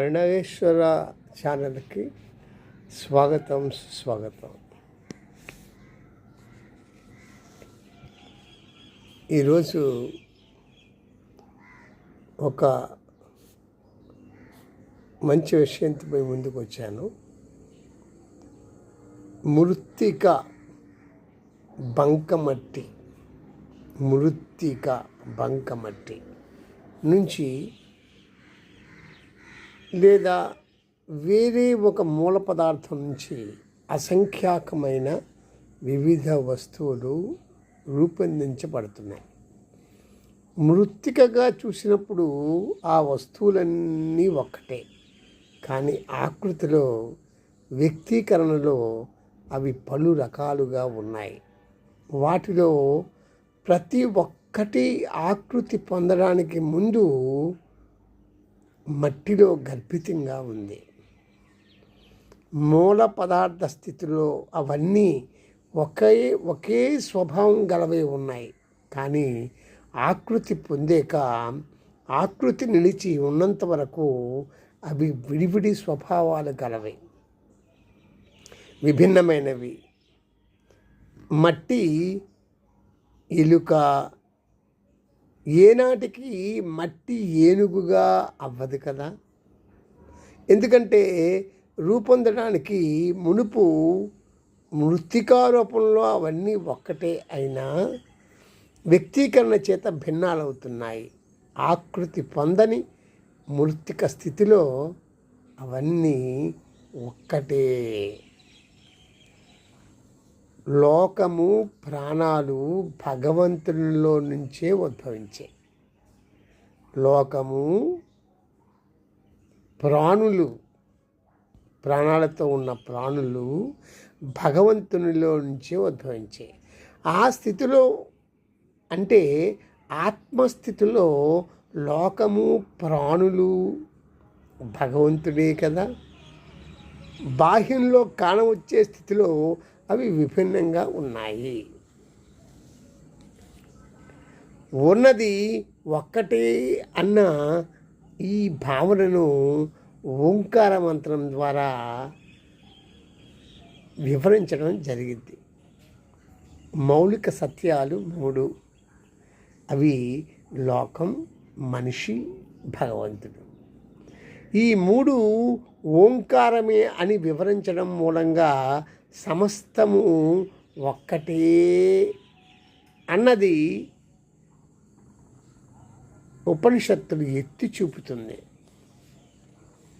ప్రణవేశ్వర ఛానల్కి స్వాగతం సుస్వాగతం. ఈరోజు ఒక మంచి విషయంతో ముందుకు వచ్చాను. మృత్తిక బంకమట్టి మృత్తిక బంకమట్టి నుంచి లేదా వేరే ఒక మూల పదార్థం నుంచి అసంఖ్యాకమైన వివిధ వస్తువులు రూపొందించబడుతున్నాయి. మృత్తికగా చూసినప్పుడు ఆ వస్తువులన్నీ ఒక్కటే. కానీ ఆకృతిలో వ్యక్తీకరణలో అవి పలు రకాలుగా ఉన్నాయి. వాటిలో ప్రతి ఒక్కటి ఆకృతి పొందడానికి ముందు మట్టిలో గర్భితంగా ఉంది. మూల పదార్థ స్థితిలో అవన్నీ ఒకే ఒకే స్వభావం గలవై ఉన్నాయి. కానీ ఆకృతి పొందాక ఆకృతి నిలిచి ఉన్నంత వరకు అవి విడివిడి స్వభావాలు గలవై. విభిన్నమైనవి. మట్టి ఎలుక ఏనాటికి మట్టి ఏనుగుగా అవ్వదు కదా? ఎందుకంటే రూపొందడానికి మునుపు మృతికా రూపంలో అవన్నీ ఒక్కటే అయినా వ్యక్తీకరణ చేత భిన్నాలవుతున్నాయి. ఆకృతి పొందని మృతిక స్థితిలో అవన్నీ ఒక్కటే. లోకము ప్రాణాలు భగవంతునిలో నుంచే ఉద్భవించాయి. లోకము ప్రాణులు ప్రాణాలతో ఉన్న ప్రాణులు భగవంతునిలో నుంచే ఉద్భవించాయి. ఆ స్థితిలో అంటే ఆత్మస్థితిలో లోకము ప్రాణులు భగవంతుడే కదా. బాహ్యంలో కానవచ్చే స్థితిలో అవి విభిన్నంగా ఉన్నాయి. ఉన్నది ఒక్కటే అన్న ఈ భావనను ఓంకార మంత్రం ద్వారా వివరించడం జరిగింది. మౌలిక సత్యాలు మూడు. అవి లోకం మనిషి భగవంతుడు. ఈ మూడు ఓంకారమే అని వివరించడం మూలంగా సమస్తము ఒక్కటే అన్నది ఉపనిషత్తులు ఎత్తి చూపుతుంది.